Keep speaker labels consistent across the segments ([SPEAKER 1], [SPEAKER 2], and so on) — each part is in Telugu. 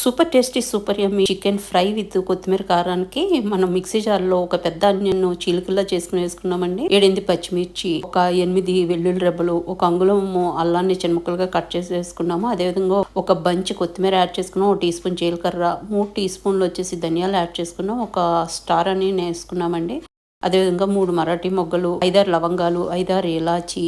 [SPEAKER 1] Super tasty super yummy chicken fry with కొత్తిమీర కారానికి మనం మిక్సీ జార్లో ఒక పెద్ద ఆనియన్ చీలికల్లా చేసుకుని వేసుకున్నామండి. ఏడెనిమిది పచ్చిమిర్చి ఒక ఎనిమిది వెల్లుల్లి రెబ్బలు ఒక అంగుళము అల్లాన్ని చిన్న ముక్కలుగా కట్ చేసి వేసుకున్నాము. అదేవిధంగా ఒక బంచ్ కొత్తిమీర యాడ్ చేసుకున్నాం ఒక టీ స్పూన్ జీలకర్ర మూడు టీ స్పూన్లు వచ్చేసి ధనియాలు యాడ్ చేసుకున్నాం ఒక స్టార్ అని వేసుకున్నామండి. అదేవిధంగా మూడు మరాఠీ మొగ్గలు ఐదారు లవంగాలు ఐదారు ఇలాచి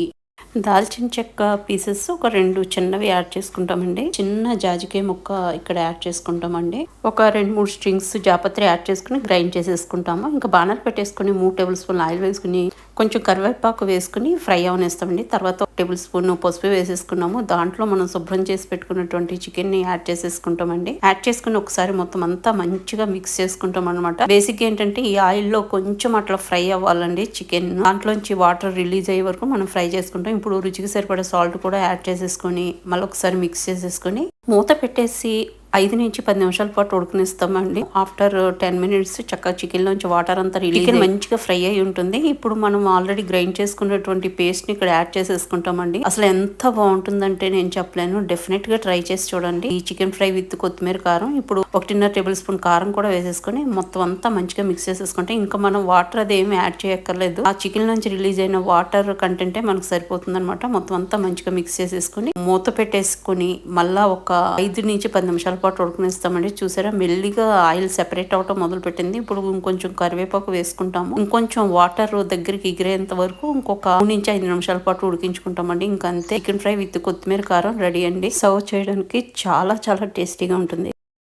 [SPEAKER 1] దాల్చిన చెక్క పీసెస్ ఒక రెండు చిన్నవి యాడ్ చేసుకుంటామండి. చిన్న జాజికాయ ముక్క ఇక్కడ యాడ్ చేసుకుంటామండి. ఒక రెండు మూడు స్ట్రింగ్స్ జాపత్రి యాడ్ చేసుకుని గ్రైండ్ చేసేసుకుంటాము. ఇంకా బాణాలు పెట్టేసుకుని మూడు టేబుల్ స్పూన్ ఆయిల్ వేసుకుని కొంచెం కరివేపాకు వేసుకుని ఫ్రై అవనేస్తామండి. తర్వాత టేబుల్ స్పూన్ పసుపు వేసేసుకున్నాము. దాంట్లో మనం శుభ్రం చేసి పెట్టుకున్నటువంటి చికెన్ని యాడ్ చేసేసుకుంటామండి. యాడ్ చేసుకుని ఒకసారి మొత్తం అంతా మంచిగా మిక్స్ చేసుకుంటాం అనమాట బేసిక్ ఏంటంటే ఈ ఆయిల్లో కొంచెం అట్లా ఫ్రై అవ్వాలండి చికెన్. దాంట్లోంచి వాటర్ రిలీజ్ అయ్యే వరకు మనం ఫ్రై చేసుకుంటాం. ఇప్పుడు రుచికి సరిపడే సాల్ట్ కూడా యాడ్ చేసేసుకొని మళ్ళీ ఒకసారి మిక్స్ చేసేసుకొని మూత పెట్టేసి ఐదు నుంచి పది నిమిషాల పాటు ఉడకనిస్తామండి. ఆఫ్టర్ టెన్ మినిట్స్ చక్కగా చికెన్ లోంచి వాటర్ అంతా రిలీజ్ మంచిగా ఫ్రై అయి ఉంటుంది. ఇప్పుడు మనం ఆల్రెడీ గ్రైండ్ చేసుకున్నటువంటి పేస్ట్ని ఇక్కడ యాడ్ చేసేసుకుంటామండి. అసలు ఎంత బాగుంటుందంటే నేను చెప్పలేను. డెఫినెట్గా ట్రై చేసి చూడండి. ఈ చికెన్ ఫ్రై విత్ కొత్తిమీర కారం. ఇప్పుడు ఒకటిన్నర టేబుల్ స్పూన్ కారం కూడా వేసేసుకొని మొత్తం అంతా మంచిగా మిక్స్ చేసేసుకుంటే ఇంకా మనం వాటర్ అది ఏమి యాడ్ చేయక్కర్లేదు. ఆ చికెన్ నుంచి రిలీజ్ అయిన వాటర్ కంటెంటే మనకు సరిపోతుంది అనమాట మొత్తం అంతా మంచిగా మిక్స్ చేసేసుకుని మూత పెట్టేసుకుని మళ్ళా ఒక ఐదు నుంచి పది నిమిషాల పాటు ఉడకనిస్తామండి. చూసారా? మెల్లిగా ఆయిల్ సెపరేట్ అవటం మొదలు పెట్టింది ఇప్పుడు ఇంకొంచెం కరివేపాకు వేసుకుంటాము. ఇంకొంచెం వాటర్ దగ్గరికి ఎగిరేంత వరకు ఇంకొక నుంచి ఐదు నిమిషాల పాటు ఉడికించుకుంటామండి. ఇంకా అంతే చికెన్ ఫ్రై విత్ కొత్తిమీర కారం రెడీ అండి. సర్వ్ చేయడానికి చాలా చాలా టేస్టీగా ఉంటుంది.